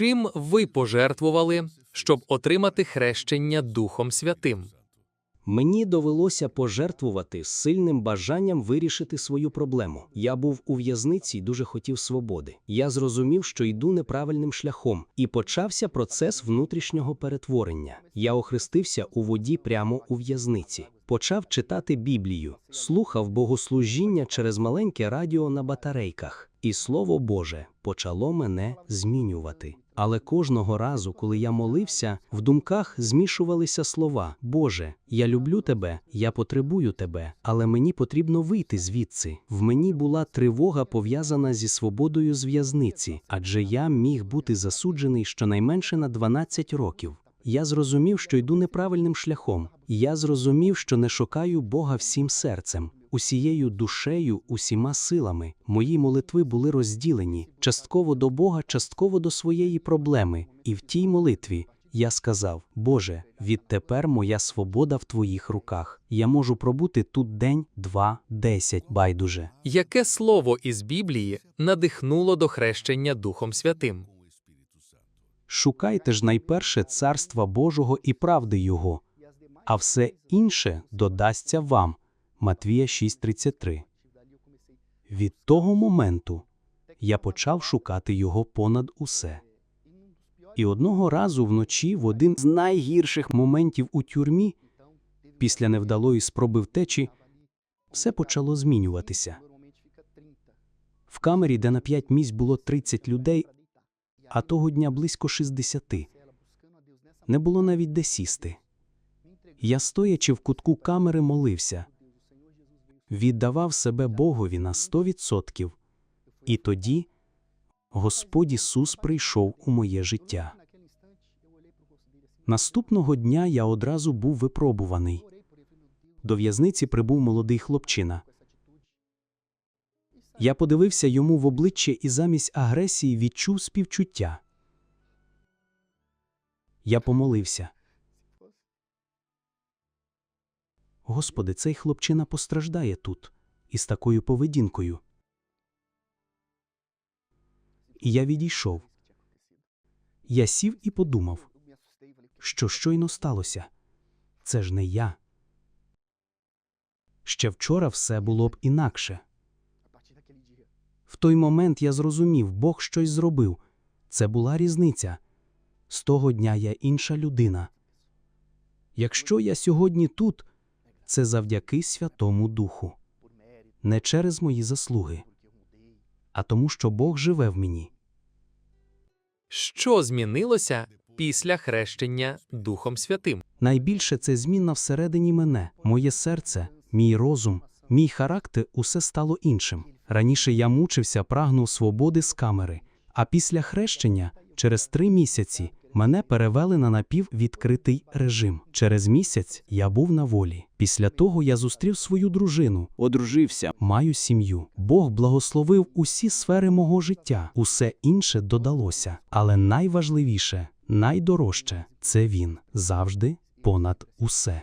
Чим ви пожертвували, щоб отримати хрещення Духом Святим? Мені довелося пожертвувати сильним бажанням вирішити свою проблему. Я був у в'язниці і дуже хотів свободи. Я зрозумів, що йду неправильним шляхом, і почався процес внутрішнього перетворення. Я охрестився у воді прямо у в'язниці. Почав читати Біблію, слухав богослужіння через маленьке радіо на батарейках, і Слово Боже почало мене змінювати. Але кожного разу, коли я молився, в думках змішувалися слова: Боже, я люблю тебе, я потребую тебе, але мені потрібно вийти звідси. В мені була тривога пов'язана зі свободою з в'язниці, адже я міг бути засуджений щонайменше на 12 років. Я зрозумів, що йду неправильним шляхом. Я зрозумів, що не шукаю Бога всім серцем, усією душею, усіма силами. Мої молитви були розділені частково до Бога, частково до своєї проблеми. І в тій молитві я сказав: Боже, відтепер моя свобода в твоїх руках. Я можу пробути тут день, два, десять, байдуже. Яке слово із Біблії надихнуло до хрещення Духом Святим? Шукайте ж найперше царства Божого і правди Його, а все інше додасться вам. Матвія 6:33. Від того моменту я почав шукати його понад усе. І одного разу вночі, в один з найгірших моментів у тюрмі, після невдалої спроби втечі, все почало змінюватися. В камері, де на п'ять місць було 30 людей, а того дня близько 60. Не було навіть де сісти. Я, стоячи в кутку камери, молився, віддавав себе Богові на 100%. І тоді Господь Ісус прийшов у моє життя. Наступного дня я одразу був випробуваний. До в'язниці прибув молодий хлопчина. Я подивився йому в обличчя і замість агресії відчув співчуття. Я помолився. Господи, цей хлопчина постраждає тут із такою поведінкою. І я відійшов. Я сів і подумав, що щойно сталося. Це ж не я. Ще вчора все було б інакше. В той момент я зрозумів, Бог щось зробив. Це була різниця. З того дня я інша людина. Якщо я сьогодні тут, це завдяки Святому Духу. Не через мої заслуги, а тому, що Бог живе в мені. Що змінилося після хрещення Духом Святим? Найбільше це змінна всередині мене, моє серце, мій розум, мій характер усе стало іншим. Раніше я мучився, прагнув свободи з камери, а після хрещення, через три місяці, мене перевели на напіввідкритий режим. Через місяць я був на волі. Після того я зустрів свою дружину, одружився, маю сім'ю. Бог благословив усі сфери мого життя. Усе інше додалося. Але найважливіше, найдорожче це він завжди понад усе.